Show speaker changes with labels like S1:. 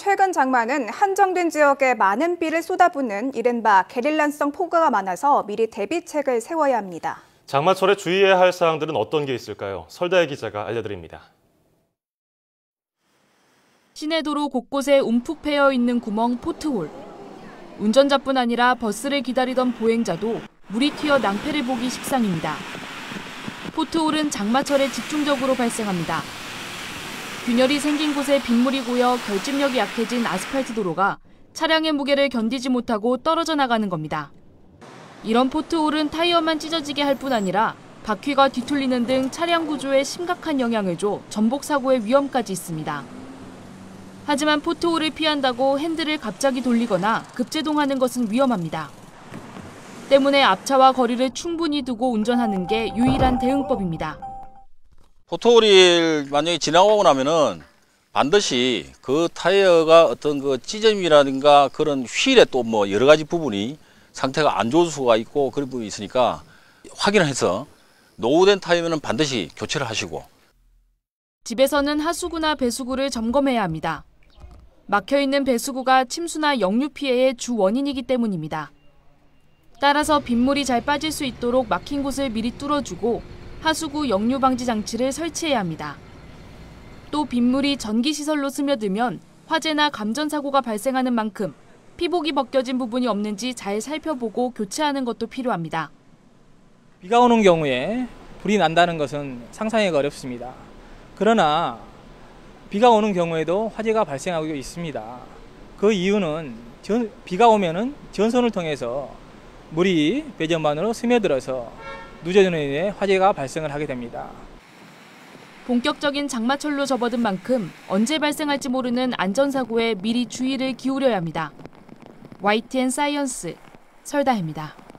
S1: 최근 장마는 한정된 지역에 많은 비를 쏟아붓는 이른바 게릴란성 폭우가 많아서 미리 대비책을 세워야 합니다.
S2: 장마철에 주의해야 할 사항들은 어떤 게 있을까요? 설다혜 기자가 알려드립니다.
S3: 시내도로 곳곳에 움푹 패여 있는 구멍 포트홀. 운전자뿐 아니라 버스를 기다리던 보행자도 물이 튀어 낭패를 보기 식상입니다. 포트홀은 장마철에 집중적으로 발생합니다. 균열이 생긴 곳에 빗물이 고여 결집력이 약해진 아스팔트 도로가 차량의 무게를 견디지 못하고 떨어져 나가는 겁니다. 이런 포트홀은 타이어만 찢어지게 할 뿐 아니라 바퀴가 뒤틀리는 등 차량 구조에 심각한 영향을 줘 전복 사고의 위험까지 있습니다. 하지만 포트홀을 피한다고 핸들을 갑자기 돌리거나 급제동하는 것은 위험합니다. 때문에 앞차와 거리를 충분히 두고 운전하는 게 유일한 대응법입니다.
S4: 포토홀이 만약에 지나가고 나면은 반드시 그 타이어가 어떤 그 찢음이라든가 그런 휠에 또 뭐 여러 가지 부분이 상태가 안 좋을 수가 있고 그런 부분이 있으니까 확인을 해서 노후된 타이어는 반드시 교체를 하시고
S3: 집에서는 하수구나 배수구를 점검해야 합니다. 막혀 있는 배수구가 침수나 역류 피해의 주 원인이기 때문입니다. 따라서 빗물이 잘 빠질 수 있도록 막힌 곳을 미리 뚫어주고 하수구 역류 방지 장치를 설치해야 합니다. 또 빗물이 전기 시설로 스며들면 화재나 감전 사고가 발생하는 만큼 피복이 벗겨진 부분이 없는지 잘 살펴보고 교체하는 것도 필요합니다.
S5: 비가 오는 경우에 불이 난다는 것은 상상하기가 어렵습니다. 그러나 비가 오는 경우에도 화재가 발생하고 있습니다. 그 이유는 전, 비가 오면은 전선을 통해서 물이 배전반으로 스며들어서 누전으로 인해 화재가 발생을 하게 됩니다.
S3: 본격적인 장마철로 접어든 만큼 언제 발생할지 모르는 안전사고에 미리 주의를 기울여야 합니다. YTN 사이언스 설다혜입니다.